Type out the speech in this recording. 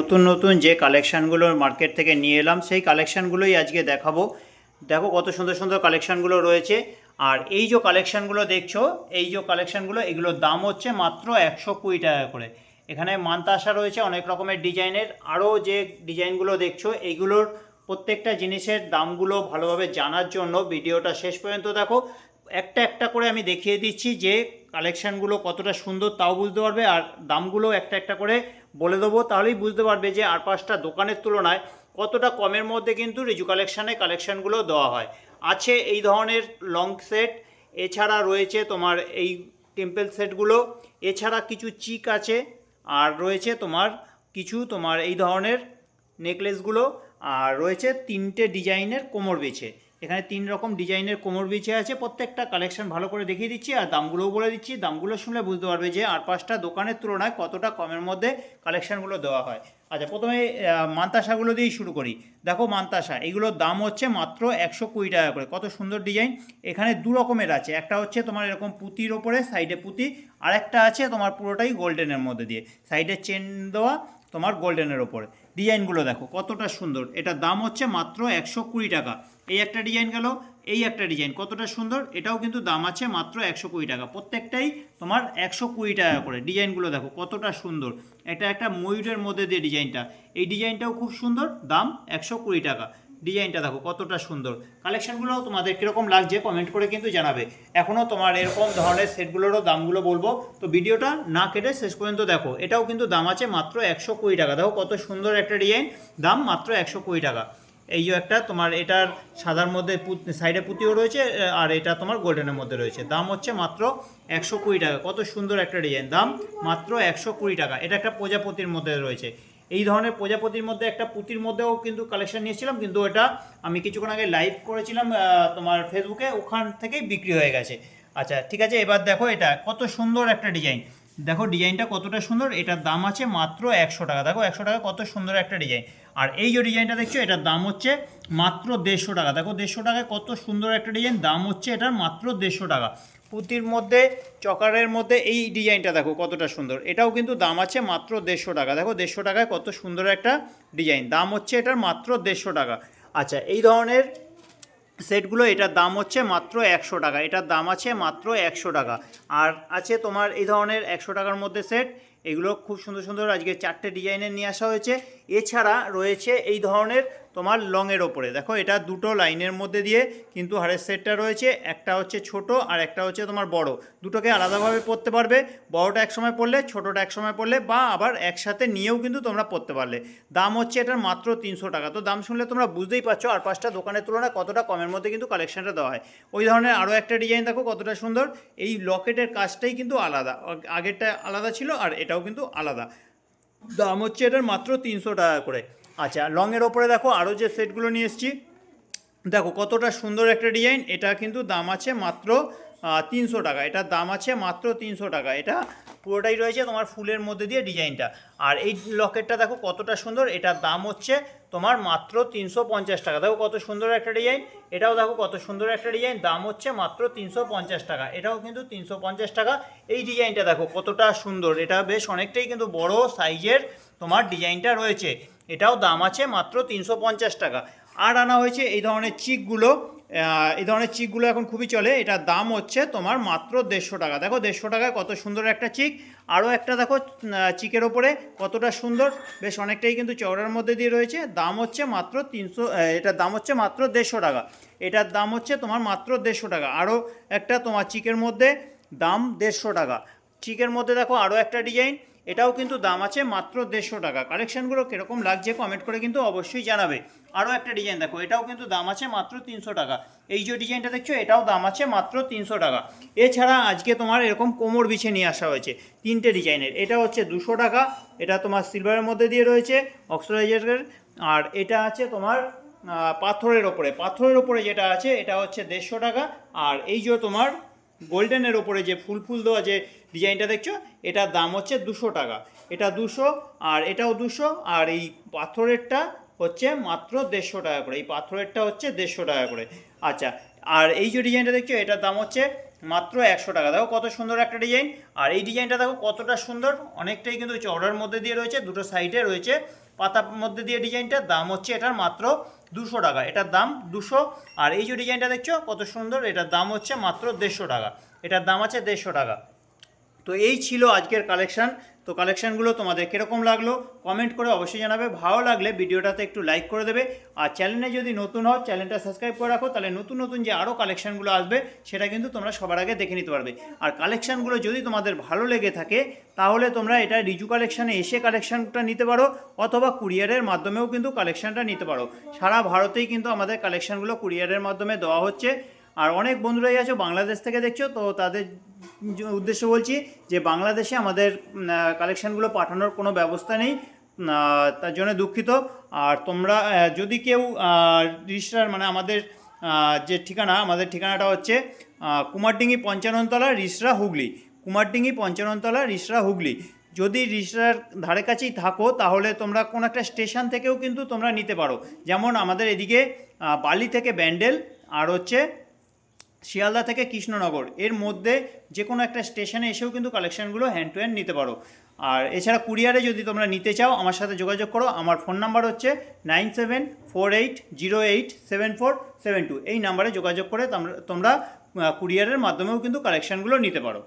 নতুন নতুন যে কালেকশানগুলো মার্কেট থেকে নিয়ে এলাম, সেই কালেকশানগুলোই আজকে দেখাবো। দেখো কত সুন্দর সুন্দর কালেকশানগুলো রয়েছে। আর এই যে কালেকশানগুলো দেখছ, এই যে কালেকশানগুলো এগুলোর দাম হচ্ছে মাত্র একশো কুড়ি টাকা করে। এখানে মান্তাসা রয়েছে অনেক রকমের ডিজাইনের। আরও যে ডিজাইনগুলো দেখছ এইগুলোর প্রত্যেকটা জিনিসের দামগুলো ভালোভাবে জানার জন্য ভিডিওটা শেষ পর্যন্ত দেখো। একটা একটা করে আমি দেখিয়ে দিচ্ছি যে কালেকশানগুলো কতটা সুন্দর তাও বুঝতে পারবে, আর দামগুলো একটা একটা করে বলে দেবো, তাহলেই বুঝতে পারবে যে আর পাঁচটা দোকানের তুলনায় কতটা কমের মধ্যে কিন্তু রিজু কালেকশানে কালেকশানগুলো দেওয়া হয়। আছে এই ধরনের লং সেট এছাড়া রয়েছে তোমার এই টেম্পেল সেটগুলো এছাড়া কিছু চিক আছে, আর রয়েছে তোমার কিছু তোমার এই ধরনের নেকলেসগুলো আর রয়েছে তিনটে ডিজাইনের কোমর বেছে। এখানে তিন রকম ডিজাইনের কোমর বিছে আছে, প্রত্যেকটা কালেকশন ভালো করে দেখিয়ে দিচ্ছি আর দামগুলোও বলে দিচ্ছি। দামগুলো শুনলে বুঝতে পারবে যে আর পাঁচটা দোকানের তুলনায় কতটা কমের মধ্যে কালেকশনগুলো দেওয়া হয়। আচ্ছা প্রথমে মান্তাসাগুলো দিয়েই শুরু করি। দেখো মান্তাসা, এগুলোর দাম হচ্ছে মাত্র একশো কুড়ি টাকা করে। কত সুন্দর ডিজাইন। এখানে দু রকমের আছে। একটা হচ্ছে তোমার এরকম পুঁতির ওপরে সাইডে পুঁতি। আর একটা আছে তোমার পুরোটাই গোল্ডেনের মধ্যে দিয়ে। সাইডে চেন দেওয়া তোমার গোল্ডেনের ওপরে। ডিজাইনগুলো দেখো কতটা সুন্দর। এটার দাম হচ্ছে মাত্র একশো কুড়ি টাকা। এই একটা ডিজাইন গেল, এই একটা ডিজাইন। কতটা সুন্দর? এটাও কিন্তু দাম আছে মাত্র একশো কুড়ি টাকা। প্রত্যেকটাই তোমার একশো কুড়ি টাকা করে। ডিজাইনগুলো দেখো কতটা সুন্দর। এটা একটা ময়ূরের মধ্যে দিয়ে ডিজাইনটা। এই ডিজাইনটাও খুব সুন্দর, দাম একশো কুড়ি টাকা। ডিজাইনটা দেখো কতটা সুন্দর। কালেকশনগুলো তোমাদের কীরকম লাগছে কমেন্ট করে কিন্তু জানাবে। এখনও তোমার এরকম ধরনের সেটগুলোরও দামগুলো বলব। তো ভিডিওটা না কেটে শেষ পর্যন্ত দেখো। এটাও কিন্তু দাম আছে মাত্র একশো কুড়ি টাকা। দেখো কত সুন্দর একটা ডিজাইন। দাম মাত্র একশো কুড়ি টাকা। এই যে একটা তোমার এটার সাদার মধ্যে সাইডে পুঁতিও রয়েছে আর এটা তোমার গোল্ডেনের মধ্যে রয়েছে। দাম হচ্ছে মাত্র একশো কুড়ি টাকা। কত সুন্দর একটা ডিজাইন। দাম মাত্র একশো কুড়ি টাকা। এটা একটা প্রজাপতির মধ্যে রয়েছে। এই ধরনের প্রজাপতির মধ্যে একটা পুঁতির মধ্যেও কিন্তু কালেকশন নিয়েছিলাম, কিন্তু এটা আমি কিছুক্ষণ আগে লাইভ করেছিলাম তোমার ফেসবুকে ওখান থেকেই বিক্রি হয়ে গেছে। আচ্ছা ঠিক আছে, এবার দেখো এটা। কত সুন্দর একটা ডিজাইন। দেখো ডিজাইনটা কতটা সুন্দর, এটার দাম আছে মাত্র একশো টাকা। দেখো একশো টাকা কত সুন্দর একটা ডিজাইন। আর এই যে ডিজাইনটা দেখছ, এটার দাম হচ্ছে মাত্র দেড়শো টাকা। দেখো দেড়শো টাকায় কত সুন্দর একটা ডিজাইন, দাম হচ্ছে এটার মাত্র দেড়শো টাকা। পুঁতির মধ্যে, চকারের মধ্যে এই ডিজাইনটা দেখো কতটা সুন্দর। এটাও কিন্তু দাম আছে মাত্র দেড়শো টাকা। দেখো দেড়শো টাকায় কত সুন্দর একটা ডিজাইন, দাম হচ্ছে এটার মাত্র দেড়শো টাকা। আচ্ছা এই ধরনের সেটগুলো, এটার দাম হচ্ছে মাত্র একশো টাকা। এটার দাম আছে মাত্র একশো টাকা। আর আছে তোমার এই ধরনের একশো টাকার মধ্যে সেট। এগুলো খুব সুন্দর সুন্দর আজকে চারটে ডিজাইনের নিয়ে আসা হয়েছে। এছাড়া রয়েছে এই ধরনের তোমার লংয়ের ওপরে। দেখো, এটা দুটো লাইনের মধ্যে দিয়ে কিন্তু হারের সেটটা রয়েছে। একটা হচ্ছে ছোট আর একটা হচ্ছে তোমার বড়। দুটোকে আলাদাভাবে পরতে পারবে। বড়টা এক সময় পড়লে, ছোটোটা এক সময় পড়লে বা আবার একসাথে নিয়েও কিন্তু তোমরা পরতে পারলে। দাম হচ্ছে এটার মাত্র তিনশো টাকা। তো দাম শুনলে তোমরা বুঝতেই পারছ আর পাঁচটা দোকানের তুলনায় কতটা কমের মধ্যে কিন্তু কালেকশনটা দেওয়া হয়। ওই ধরনের আরও একটা ডিজাইন দেখো, কতটা সুন্দর। এই লকেটের কাজটাই কিন্তু আলাদা। আগেরটা আলাদা ছিল আর এটাও কিন্তু আলাদা। দাম হচ্ছে এটার মাত্র তিনশো টাকা করে। আচ্ছা লংয়ের ওপরে দেখো আরও যে সেটগুলো নিয়ে এসেছি। দেখো কতটা সুন্দর একটা ডিজাইন, এটা কিন্তু দাম আছে মাত্র তিনশো টাকা। এটার দাম আছে মাত্র তিনশো টাকা। এটা পুরোটাই রয়েছে তোমার ফুলের মধ্যে দিয়ে ডিজাইনটা। আর এই লকেটটা দেখো কতটা সুন্দর, এটার দাম হচ্ছে তোমার মাত্র তিনশো পঞ্চাশ টাকা। দেখো কত সুন্দর একটা ডিজাইন, এটাও দেখো কত সুন্দর একটা ডিজাইন, দাম হচ্ছে মাত্র তিনশো পঞ্চাশ টাকা। এটাও কিন্তু তিনশো পঞ্চাশ টাকা। এই ডিজাইনটা দেখো কতটা সুন্দর, এটা বেশ অনেকটাই কিন্তু বড় সাইজের তোমার ডিজাইনটা রয়েছে। এটাও দাম আছে মাত্র তিনশো পঞ্চাশ টাকা। আর আনা হয়েছে এই ধরনের চিকগুলো এই ধরনের চিকগুলো এখন খুবই চলে। এটার দাম হচ্ছে তোমার মাত্র দেড়শো টাকা। দেখো দেড়শো টাকায় কত সুন্দর একটা চিক। আরও একটা দেখো চিকের ওপরে কতটা সুন্দর। বেশ অনেকটাই কিন্তু চওড়ার মধ্যে দিয়ে রয়েছে। দাম হচ্ছে মাত্র তিনশো এটার দাম হচ্ছে মাত্র দেড়শো টাকা। এটার দাম হচ্ছে তোমার মাত্র দেড়শো টাকা। আরও একটা তোমার চিকের মধ্যে দাম দেড়শো টাকা। চিকের মধ্যে দেখো আরও একটা ডিজাইন। এটাও কিন্তু দাম আছে মাত্র দেড়শো টাকা। কালেকশানগুলো কীরকম লাগছে কমেন্ট করে কিন্তু অবশ্যই জানাবে। আরও একটা ডিজাইন দেখো, এটাও কিন্তু দাম আছে মাত্র তিনশো টাকা। এই যে ডিজাইনটা দেখছ, এটাও দাম আছে মাত্র তিনশো টাকা। এছাড়া আজকে তোমার এরকম কোমর বিছে নিয়ে আসা হয়েছে, তিনটে ডিজাইনের এটা হচ্ছে দুশো টাকা, এটা তোমার সিলভারের মধ্যে দিয়ে রয়েছে অক্সিডাইজারের আর এটা আছে তোমার পাথরের ওপরে। পাথরের ওপরে যেটা আছে, এটা হচ্ছে দেড়শো টাকা। আর এই যে তোমার গোল্ডেনের ওপরে যে ফুল ফুল দেওয়া যে ডিজাইনটা দেখছ, এটার দাম হচ্ছে দুশো টাকা। এটা দুশো আর এটাও দুশো আর এই পাথরেরটা হচ্ছে মাত্র দেড়শো টাকা করে। এই পাথরেরটা হচ্ছে দেড়শো টাকা করে। আচ্ছা আর এই যে ডিজাইনটা দেখছ, এটার দাম হচ্ছে মাত্র একশো টাকা। দেখো কত সুন্দর একটা ডিজাইন। আর এই ডিজাইনটা দেখো কতটা সুন্দর। অনেকটাই কিন্তু চওড়ার মধ্যে দিয়ে রয়েছে, দুটো সাইডে রয়েছে। পাতার মধ্যে দিয়ে ডিজাইনটার দাম হচ্ছে এটার মাত্র দুশো টাকা। এটার দাম দুশো, আর এই যে ডিজাইনটা দেখছ, কত সুন্দর, এটার দাম হচ্ছে মাত্র দেড়শো টাকা। এটার দাম আছে দেড়শো টাকা। তো এই ছিল আজকের কালেকশন তো কালেকশানগুলো তোমাদের কীরকম লাগল কমেন্ট করে অবশ্যই জানাবে। ভালো লাগলে ভিডিওটাতে একটু লাইক করে দেবে। আর চ্যানেলে যদি নতুন হও চ্যানেলটা সাবস্ক্রাইব করে রাখো, তাহলে নতুন নতুন যে আরও কালেকশানগুলো আসবে, সেটা কিন্তু তোমরা সবার আগে দেখে নিতে পারবে। আর কালেকশানগুলো যদি তোমাদের ভালো লেগে থাকে, তাহলে তোমরা এটা রিজু কালেকশানে এসে কালেকশানটা নিতে পারো, অথবা কুরিয়ারের মাধ্যমেও কিন্তু কালেকশানটা নিতে পারো। সারা ভারতেই কিন্তু আমাদের কালেকশানগুলো কুরিয়ারের মাধ্যমে দেওয়া হচ্ছে। আর অনেক বন্ধুরাই আছো বাংলাদেশ থেকে দেখছ, তো তাদের উদ্দেশ্য বলছি যে বাংলাদেশে আমাদের কালেকশানগুলো পাঠানোর কোনো ব্যবস্থা নেই তার জন্য দুঃখিত। আর তোমরা যদি কেউ রেজিস্টার মানে আমাদের যে ঠিকানা, আমাদের ঠিকানাটা হচ্ছে কুমারডিঙ্গি পঞ্চাননতলা, রিসরা হুগলি। কুমারডিঙ্গি পঞ্চাননতলা, রিসরা হুগলি। যদি রিসরার ধারে কাছেই থাকো, তাহলে তোমরা কোনো একটা স্টেশন থেকেও কিন্তু তোমরা নিতে পারো। যেমন আমাদের এদিকে বালি থেকে ব্যান্ডেল, আর হচ্ছে শিয়ালদা থেকে কৃষ্ণনগর। এর মধ্যে যে কোনো একটা স্টেশনে এসেও কিন্তু কালেকশানগুলো হ্যান্ড টু হ্যান্ড নিতে পারো। আর এছাড়া কুরিয়ারে যদি তোমরা নিতে চাও, আমার সাথে যোগাযোগ করো। আমার ফোন নাম্বার হচ্ছে nine seven four eight zero eight seven four seven two. এই নাম্বারে যোগাযোগ করে তোমরা কুরিয়ারের মাধ্যমেও কিন্তু কালেকশানগুলো নিতে পারো।